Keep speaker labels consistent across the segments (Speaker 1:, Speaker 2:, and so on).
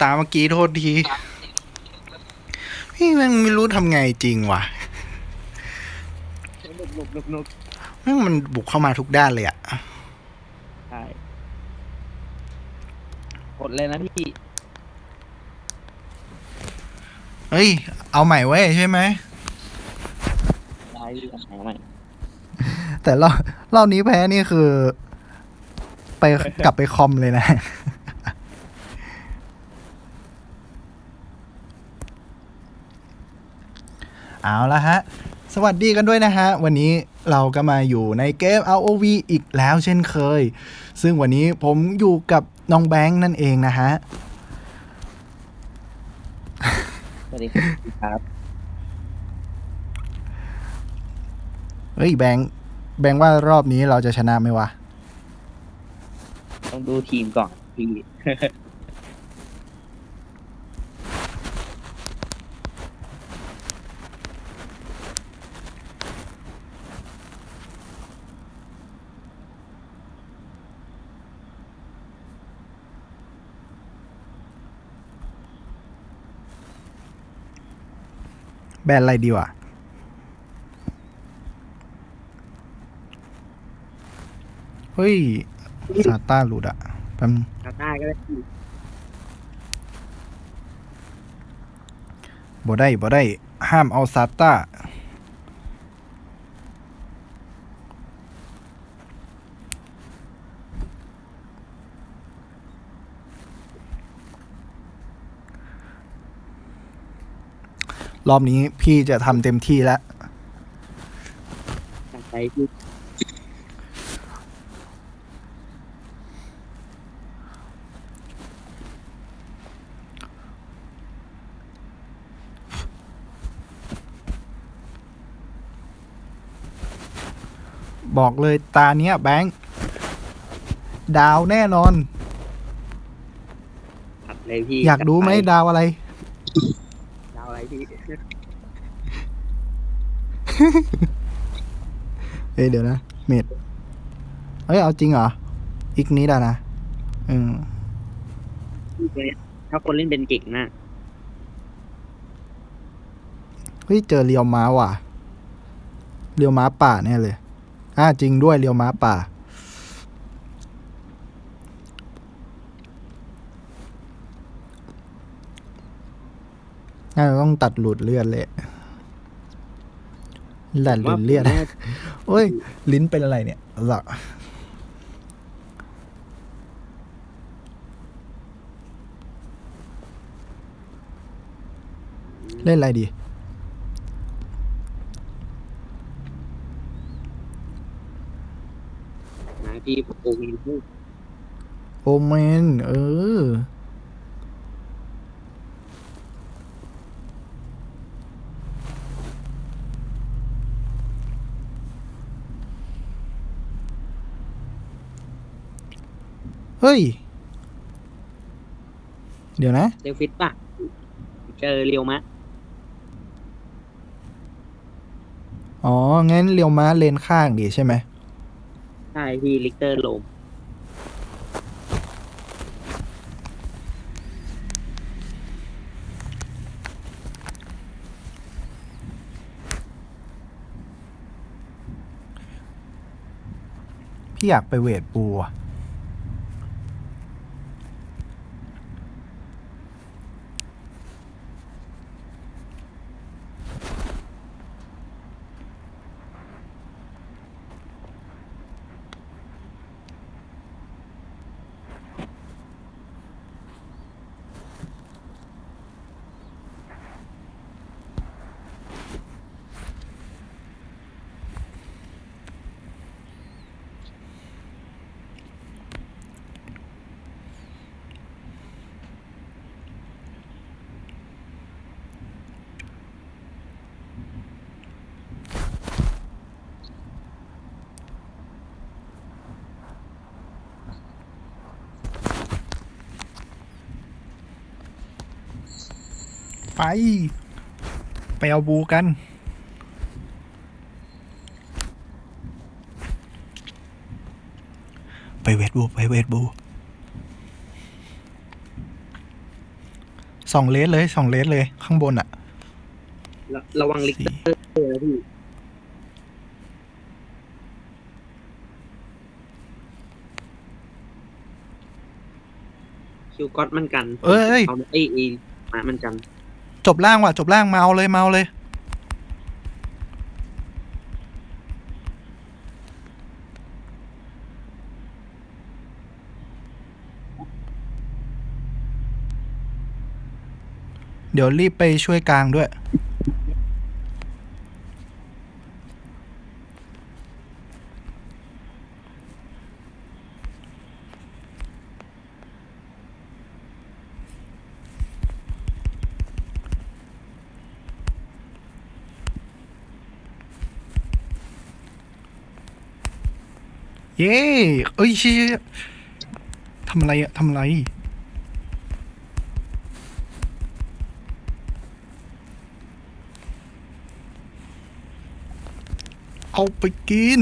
Speaker 1: ตามเมื่อกี้โทษที พี่แม่งไม่รู้ทำไงจริงว่ะ
Speaker 2: นุกนุกนุกนุก
Speaker 1: แม่งมันบุกเข้ามาทุกด้านเลยอะ
Speaker 2: ใช่กดเลยนะพี่
Speaker 1: เฮ้ย เอาใหม่เว้ยใช่ไหม
Speaker 2: ได้พี่หาใหม่
Speaker 1: แต่รอบรอบนี้แพ้นี่คือ ไปกลับไปคอมเลยนะ เอาละฮะ สวัสดีกันด้วยนะฮะ วันนี้เราก็มาอยู่ในเกม ROV อีกแล้วเช่นเคย ซึ่งวันนี้ผมอยู่กับน้องแบงค์นั่นเองนะฮะ
Speaker 2: สวัสดีครับ
Speaker 1: เฮ้ยแบงค์แบงค์ว่ารอบนี้เราจะชนะไหมวะ
Speaker 2: ต้องดูทีมก่อนพี่
Speaker 1: รนด์อะไรดีวะเฮ้ยซาต้าหลุดอะแป๊บนึง
Speaker 2: กาต้าก็ได้พี่
Speaker 1: บ่ได้บ่ได้ ห้ามเอาซาต้า รอบนี้พี่จะทำเต็มที่แล้ว
Speaker 2: ตั้งใจพี่
Speaker 1: บอกเลยตาเนี้ยแบงค์ดาวแน่นอน
Speaker 2: ขัดเลยพี่
Speaker 1: อยากรู้ไหม
Speaker 2: จัป
Speaker 1: ดาวอะไร
Speaker 2: ดาวอะไรพี่
Speaker 1: เอ้ยเดี๋ยวนะ เมดเฮ้ยเอาจริงเหรอ อีกนี้ดานะอืม
Speaker 2: ถ้าคนเล่นเป็นเก่งนะ
Speaker 1: เฮ้ยเจอเรียวม้าว่ะ เรียวม้าป่าแน่เลย อ่าจริงด้วยเรียวม้าป่า น่าจะต้องตัดหลุดเลือดเลย หลัดหลุดเลือด
Speaker 2: ว่าผมน่า
Speaker 1: โอ้ย ลิ้นเป็นอะไรเนี่ยหรอเล่นอะไรดี
Speaker 2: นะพี่ผมโอมีพูด
Speaker 1: โอเมนเออ เฮ้ย เดี๋ยวนะ
Speaker 2: เดลฟิตป่ะ เจอเรียวมะ
Speaker 1: อ๋อ งั้นเรียวม้าเลนข้างดีใช่ไหม
Speaker 2: ใช่พี่ลิกเตอร์โลม
Speaker 1: พี่อยากไปเวทปูอะ ไป ไปเอาบูกัน ไปเวทบู ไปเวทบูสองเลสเลยสองเลสเลย ข้างบนอะ
Speaker 2: ระระวังลิกเตอร์นะพี่คิวก็อตมันกัน
Speaker 1: เอ้ย เอ้ย
Speaker 2: เอาเอ้ยเอ้ยหมามันกัน
Speaker 1: จบล่างว่ะจบล่างเมาเลยเมาเลย เดี๋ยวรีบไปช่วยกลางด้วย เย้เอ้ยชี่ยทำอะไรอะทำอะไร เอาไปกิน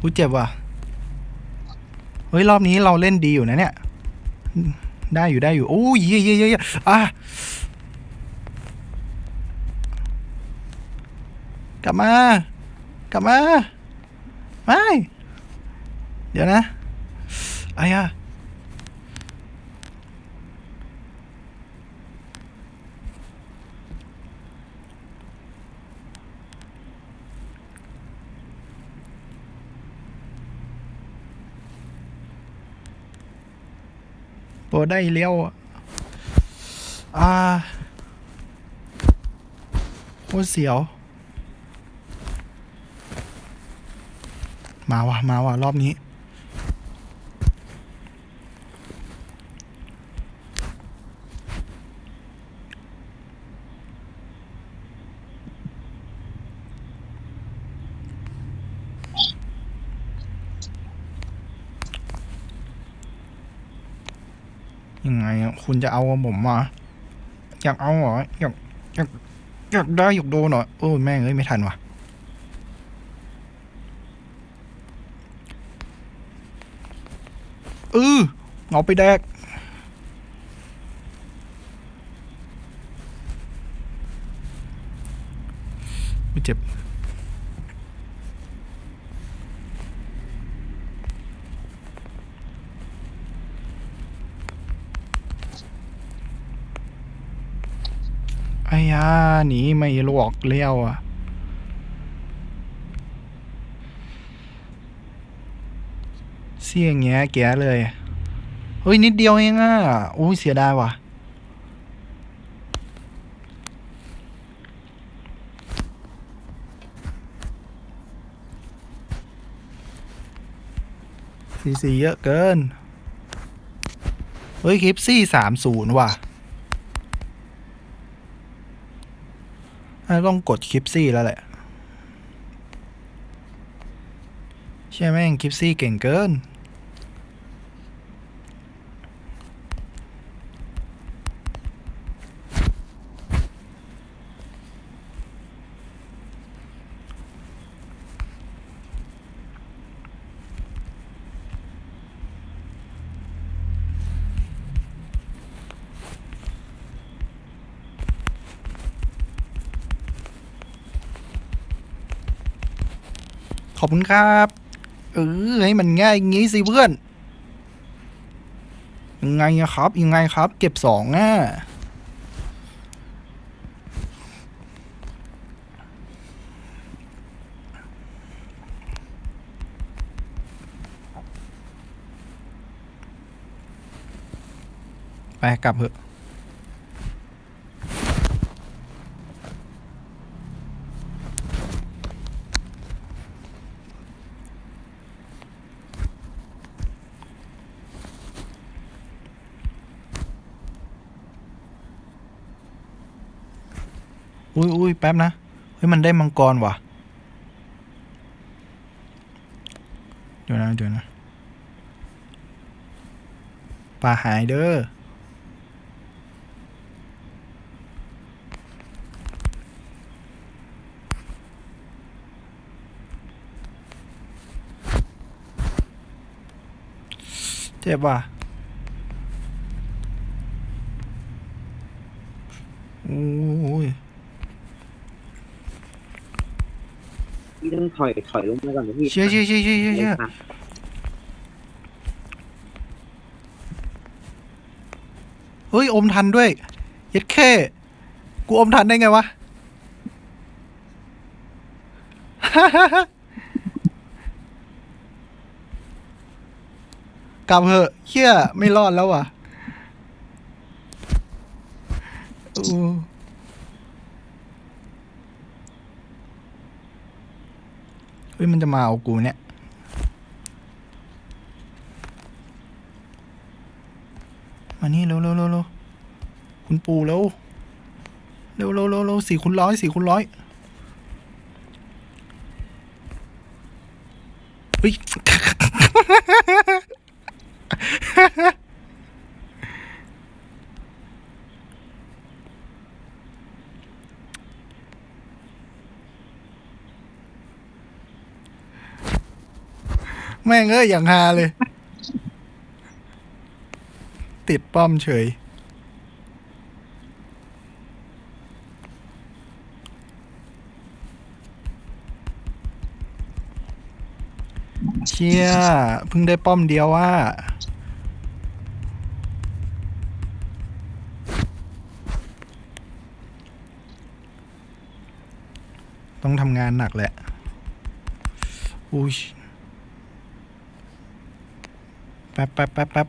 Speaker 1: อุ้ยเจ็บว่ะ เฮ้ย รอบนี้เราเล่นดีอยู่นะเนี่ย ได้อยู่ได้อยู่ โอ้ยเยเยเย่เย่อะ กลับมา กลับมา ไม่ เดี๋ยวนะไอ้อะโบได้เลี้ยวอะอ่าโคตรเสียว มาว่ะมาว่ะรอบนี้ ยังไงอะคุณจะเอาผมมา อยากเอาเหรอ อยาก อยาก อยากได้อยากโดนเหรอโอ้ยแม่งเอ้ยไม่ทันว่ะ เออเอาไปแดก ไม่เจ็บ ไอ้ยาหนีไม่หลวกเลี้ยวอะ เสี่ยงเงี้ยแกเลย เฮ้ย นิดเดียวเองอะโอ้ยเสียดายว่ะ ซีซีเยอะเกิน เฮ้ย คลิปซี่สามศูนย์ว่ะต้องกดคลิปซี่แล้วแหละใช่ไหมงคลิปซี่เก่งเกิน ขอบคุณครับ เออให้มันง่ายอย่างงี้สิเพื่อนยังไงครับยังไงครับ เก็บสองอะไปกลับเถอะ อุ้ยอุ้ยแป๊บนะเฮ้ยมันได้มังกรว่ะ เดี๋ยวนะเดี๋ยวนะปลาหายเด้อเจ็บว่ะอู้ ย
Speaker 2: พี่ต้องถอยถอยลงมาก่อนนะพี่
Speaker 1: เชี่ยเชี่ยเชี่ยเชี่ยเชี่ยเชี่ยเฮ้ย อมทันด้วย เย็ดแค่กูอมทันได้ไงวะ กลับเหอะเชี่ยไม่รอดแล้วว่ะ เฮ้ยมันจะมาเอากูเนี่ย มานี่เร็วเร็วเร็วเร็วคุณปู่เร็วเร็วเร็วเร็วเร็วสี่คูณร้อยสี่คูณร้อยเฮ้ย แม่งเอ้ยอย่างฮาเลย ติดป้อมเฉย เชี่ยเพิ่งได้ป้อมเดียวว่า ต้องทำงานหนักแหละอุ้ย แป๊บแป๊บแป๊บแป๊บ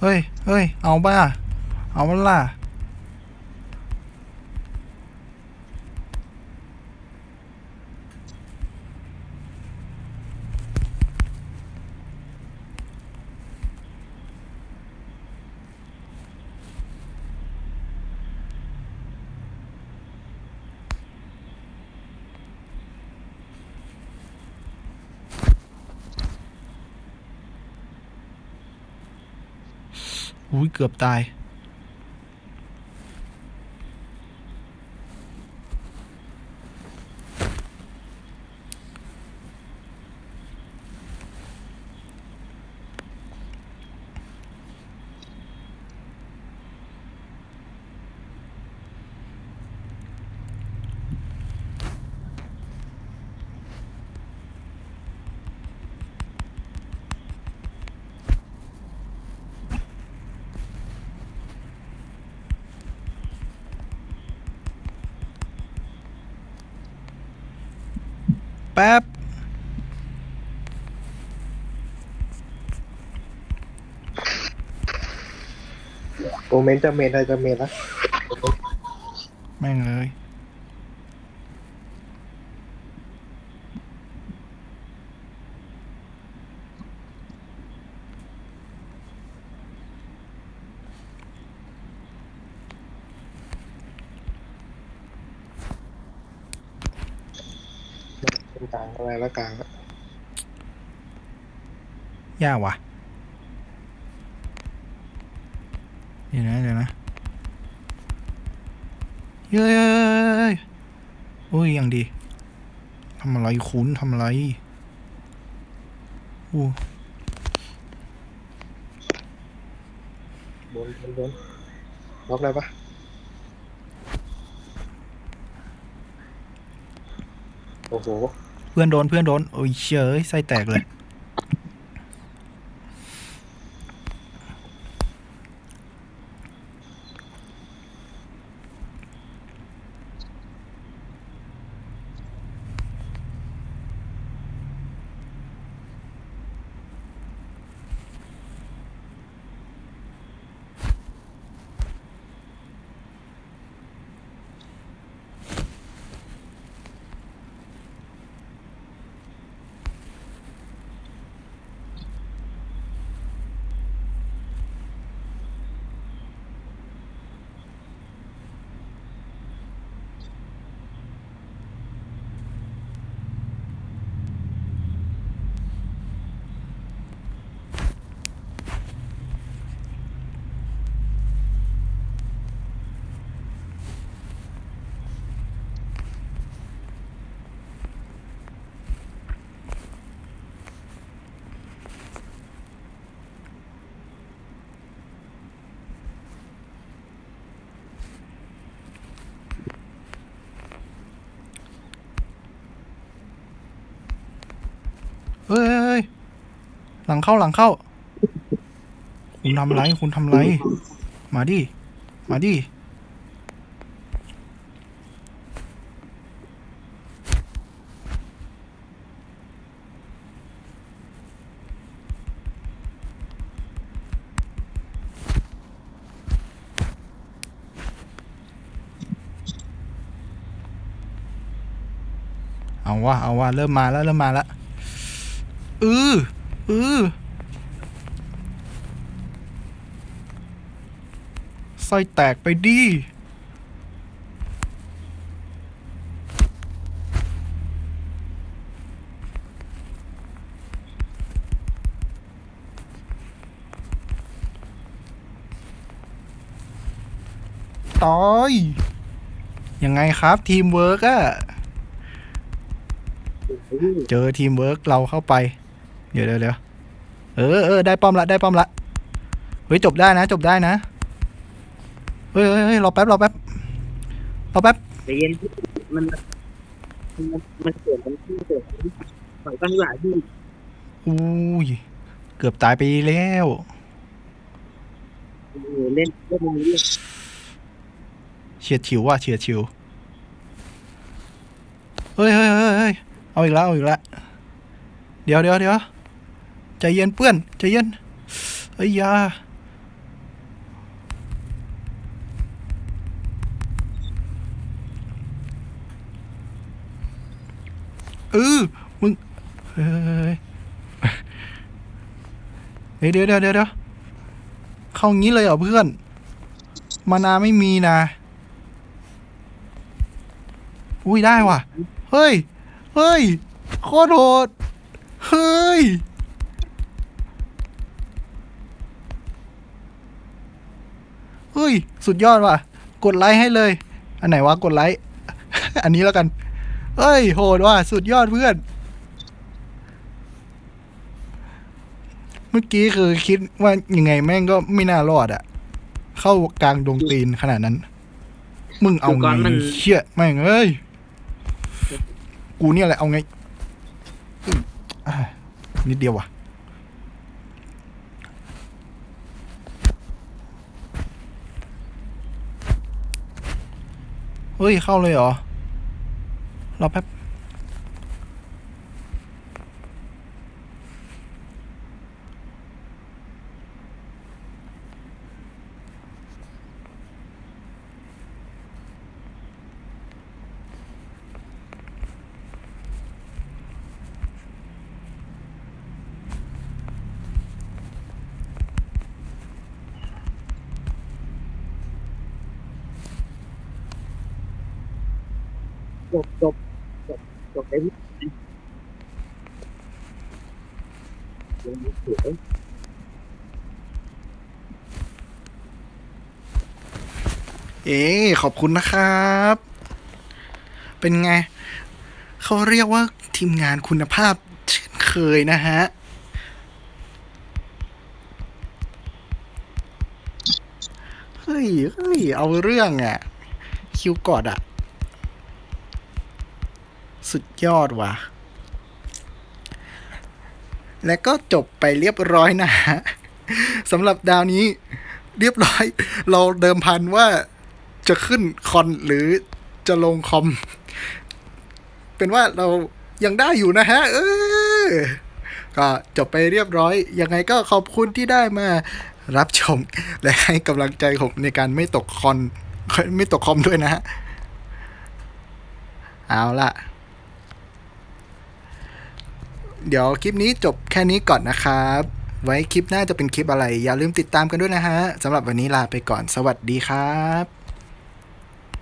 Speaker 1: เฮ้ย เฮ้ย เอาบ้า เอาบ้าล่ะ อุ้ยเกือบตาย แป๊บ
Speaker 3: โมเมนต์จะเมนอะไรจะเมนนะ
Speaker 1: แม่งเลย
Speaker 3: กลางอะไรแล้วกลางอะ
Speaker 1: ยากว่ะเดี๋ยวนะเดี๋ยวนะเย้ยโอ้ยยังดีทำอะไรคุณทำอะไรอู้
Speaker 3: บนบนบนล็อกได้ปะโอ้โห
Speaker 1: เพื่อนโดนเพื่อนโดนโอ้ยเฉยไส้แตกเลย หลังเข้าหลังเข้า คุณทำไรคุณทำไร มาดิ มาดิ เอาว่าเอาว่าเริ่มมาแล้ว เริ่มมาแล้วเออ เออไส้แตกไปดิตอยยังไงครับทีมเวิร์กอะเจอทีมเวิร์กเราเข้าไป เดี๋ยวเดี๋ยวเดี๋ยวเออเออได้ป้อมละได้ป้อมละเฮ้ยจบได้นะ จบได้นะเฮ้ยเฮ้ยรอแป๊บรอแป๊บรอแป๊บ
Speaker 2: ใจเย็นพี่มันมันมันเกิดมันเกิดถอยตั้งหลายที่
Speaker 1: อุ้ยเกือบตายไปแล้ว
Speaker 2: เล่นเล่นมึงเล่น
Speaker 1: เฉียดฉิวว่ะเฉียดฉิวเฮ้ยเฮ้ยเฮ้ยเฮ้ยเอาอีกแล้วเอาอีกแล้วเดี๋ยวเดี๋ยวเดี๋ยว ใจเย็นเปื้อนใจเย็นเอ้ยยาเออมึงเฮ้ยเดี๋ยวเดี๋ยวเดี๋ยวเดี๋ยวเข้างี้เลยเหรอเพื่อน มานาไม่มีนะ อุ้ยได้ว่ะ เฮ้ย เฮ้ย โคตรโหด เฮ้ย ฮ้ย สุดยอดว่ะ กดไลค์ให้เลย อันไหนวะ กดไลค์ อันนี้แล้วกันเฮ้ย โหดว่ะ สุดยอดเพื่อน เมื่อกี้คือคิดว่ายังไงแม่งก็ไม่น่ารอดอะ เข้ากลางดงตีนขนาดนั้น มึงเอาไงเชี่ยแม่งเอ้ย กูเนี่ยแหละเอาไงอืมอะนิดเดียวว่ะ เฮ้ย เข้าเลยเหรอ รอแป๊บ
Speaker 2: จบจบจบจบได้พี่ยังไม่สวย
Speaker 1: เอ๊ขอบคุณนะครับ เป็นไง เขาเรียกว่าทีมงานคุณภาพเช่นเคยนะฮะเฮ้ยเฮ้ย เอาเรื่องอะ่ะ คิวกอดอะ่ะ สุดยอดว่ะ และก็จบไปเรียบร้อยนะฮะสำหรับดาวนี้เรียบร้อย เราเดิมพันว่าจะขึ้นคอนหรือจะลงคอม เป็นว่าเรายังได้อยู่นะฮะ เออ ก็จบไปเรียบร้อย ยังไงก็ขอบคุณที่ได้มารับชม และให้กำลังใจผมในการไม่ตกคอน ไม่ตกคอมด้วยนะฮะ เอาล่ะ เดี๋ยวคลิปนี้จบแค่นี้ก่อนนะครับ ไว้คลิปหน้าจะเป็นคลิปอะไร อย่าลืมติดตามกันด้วยนะฮะสำหรับวันนี้ลาไปก่อนสวัสดีครับ